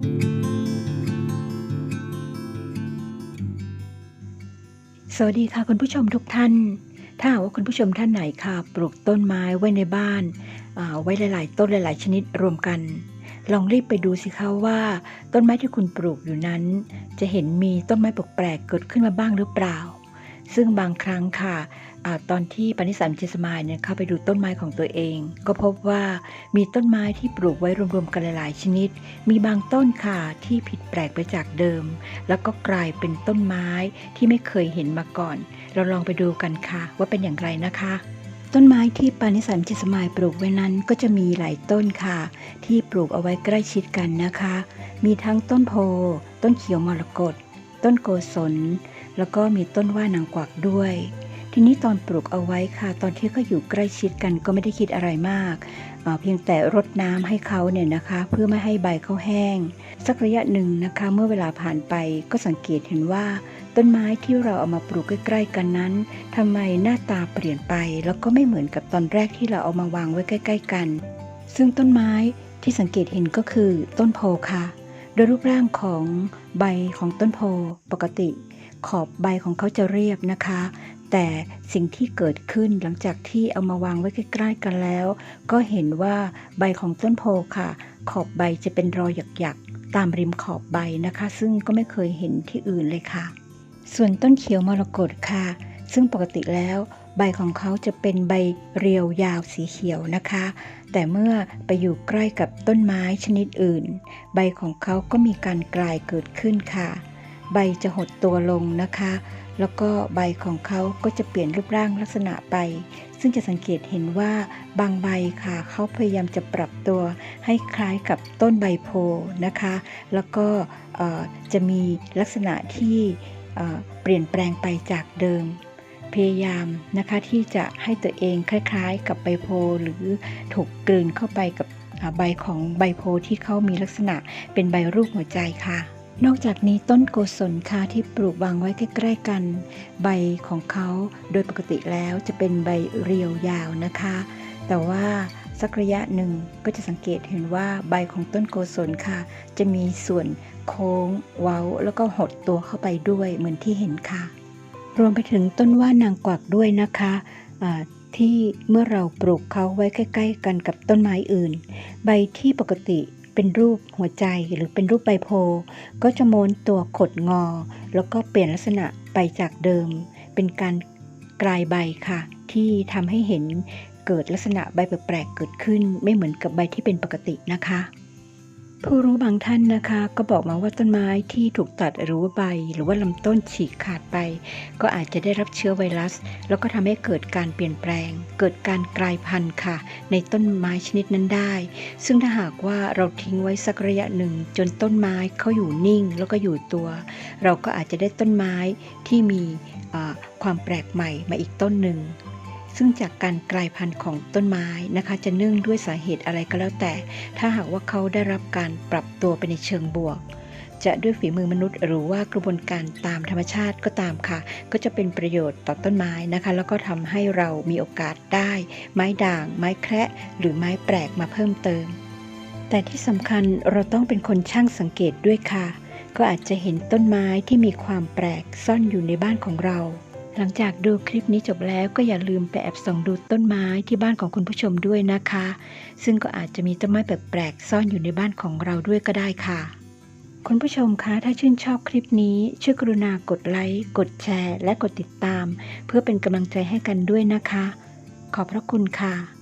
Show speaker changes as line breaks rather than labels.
สวัสดีค่ะคุณผู้ชมทุกท่าน ถ้าหากว่าคุณผู้ชมท่านไหนค่ะ ปลูกต้นไม้ไว้ในบ้านาไว้หลาย ๆ ต้นหลาย ๆ ชนิดรวมกัน ลองรีบไปดูสิคะว่า ต้นไม้ที่คุณปลูกอยู่นั้น จะเห็นมีต้นไม้แปลกๆเกิดขึ้นมาบ้างหรือเปล่า ซึ่งบางครั้งค่ะ อตอนที่ปณิสัมจิสมายเนี่ยเข้าไปดูต้นไม้ของตัวเอง ก็พบว่ามีต้นไม้ที่ปลูกไว้รวมๆกันหลายๆชนิด มีบางต้นค่ะที่ผิดแปลกไปจากเดิม แล้วก็กลายเป็นต้นไม้ที่ไม่เคยเห็นมาก่อน เราลองไปดูกันค่ะ ว่าเป็นอย่างไรนะคะต้นไม้ที่ปานิสันจิสมายปลูกไว้นั้นก็จะมีหลายต้นค่ะ ที่ปลูกเอาไว้ใกล้ชิดกันนะคะ มีทั้งต้นโพ ต้นเขียวมรกตต้นโกศลแล้วก็มีต้นว่านางกวักด้วย ทีนี้ตอนปลูกเอาไว้ค่ะ ตอนที่เขาอยู่ใกล้ชิดกันก็ไม่ได้คิดอะไรมากเอ่อเพียงแต่รดน้ำให้เขาเนี่ยนะคะ เพื่อไม่ให้ใบเขาแห้ง สักระยะหนึ่งนะคะ เมื่อเวลาผ่านไปก็สังเกตเห็นว่า ต้นไม้ที่เราเอามาปลูกใกล้ๆกันนั้นทำไมหน้าตาเปลี่ยนไป แล้วก็ไม่เหมือนกับตอนแรกที่เราเอามาวางไว้ใกล้ ๆ กัน ซึ่งต้นไม้ที่สังเกตเห็นก็คือต้นโพค่ะ โดยรูปร่างของใบของต้นโพปกติ ขอบใบของเขาจะเรียบนะคะ แต่สิ่งที่เกิดขึ้นหลังจากที่เอามาวางไว้ใกล้ๆกันแล้ว ก็เห็นว่าใบของต้นโพค่ะ ขอบใบจะเป็นรอยหยักๆ ตามริมขอบใบนะคะ ซึ่งก็ไม่เคยเห็นที่อื่นเลยค่ะ ส่วนต้นเขียวมรกตค่ะ ซึ่งปกติแล้วใบของเขาจะเป็นใบเรียวยาวสีเขียวนะคะ แต่เมื่อไปอยู่ใกล้กับต้นไม้ชนิดอื่น ใบของเขาก็มีการกลายเกิดขึ้นค่ะ ใบจะหดตัวลงนะคะ แล้วก็ใบของเขาก็จะเปลี่ยนรูปร่างลักษณะไป ซึ่งจะสังเกตเห็นว่าบางใบค่ะเขาพยายามจะปรับตัว ให้คล้ายกับต้นใบโพนะคะ แล้วก็จะมีลักษณะที่เปลี่ยนแปลงไปจากเดิม พยายามนะคะที่จะให้ตัวเองคล้ายๆ กับใบโพหรือถูกกลืนเข้าไปกับใบของใบโพที่เขามีลักษณะเป็นใบรูปหัวใจค่ะ นอกจากนี้ต้นโกศลค่ะที่ปลูกวางไว้ใกล้ๆกัน ใบของเขาโดยปกติแล้วจะเป็นใบเรียวยาวนะคะ แต่ว่าสักระยะหนึ่งก็จะสังเกตเห็นว่าใบของต้นโกศลค่ะ จะมีส่วนโค้ง เว้า แล้วก็หดตัวเข้าไปด้วยเหมือนที่เห็นค่ะ รวมไปถึงต้นว่านางกวักด้วยนะคะที่เมื่อเราปลูกเขาไว้ใกล้ ๆ กันกับต้นไม้อื่น ใบที่ปกติ เป็นรูปหัวใจหรือเป็นรูปใบโพ ก็จะม้วนตัวขดงอ แล้วก็เปลี่ยนลักษณะไปจากเดิม เป็นการกลายใบค่ะ ที่ทำให้เห็นเกิดลักษณะใบแปลกๆเกิดขึ้น ไม่เหมือนกับใบที่เป็นปกตินะคะ ผู้รู้บางท่านนะคะ ก็บอกมาว่าต้นไม้ที่ถูกตัดหรือว่าใบ หรือว่าลำต้นฉีกขาดไป ก็อาจจะได้รับเชื้อไวรัส แล้วก็ทำให้เกิดการเปลี่ยนแปลง เกิดการกลายพันธุ์ค่ะ ในต้นไม้ชนิดนั้นได้ ซึ่งถ้าหากว่าเราทิ้งไว้สักระยะหนึ่ง จนต้นไม้เขาอยู่นิ่งแล้วก็อยู่ตัว เราก็อาจจะได้ต้นไม้ที่มีความแปลกใหม่มาอีกต้นหนึ่ง ซึ่งจากการกลายพันธุ์ของต้นไม้นะคะ จะเนื่องด้วยสาเหตุอะไรก็แล้วแต่ ถ้าหากว่าเขาได้รับการปรับตัวไปในเชิงบวก จะด้วยฝีมือมนุษย์หรือว่ากระบวนการตามธรรมชาติก็ตามค่ะ ก็จะเป็นประโยชน์ต่อต้นไม้นะคะ แล้วก็ทำให้เรามีโอกาสได้ ไม้ด่าง ไม้แคระหรือไม้แปลกมาเพิ่มเติม แต่ที่สำคัญเราต้องเป็นคนช่างสังเกตด้วยค่ะ ก็อาจจะเห็นต้นไม้ที่มีความแปลกซ่อนอยู่ในบ้านของเรา หลังจากดูคลิปนี้จบแล้วก็อย่าลืมไปแอบส่องดูต้นไม้ที่บ้านของคุณผู้ชมด้วยนะคะ ซึ่งก็อาจจะมีต้นไม้แปลกๆซ่อนอยู่ในบ้านของเราด้วยก็ได้ค่ะ คุณผู้ชมคะถ้าชื่นชอบคลิปนี้ ช่วยกรุณากดไลค์กดแชร์ และกดติดตาม เพื่อเป็นกำลังใจให้กันด้วยนะคะ ขอบพระคุณค่ะ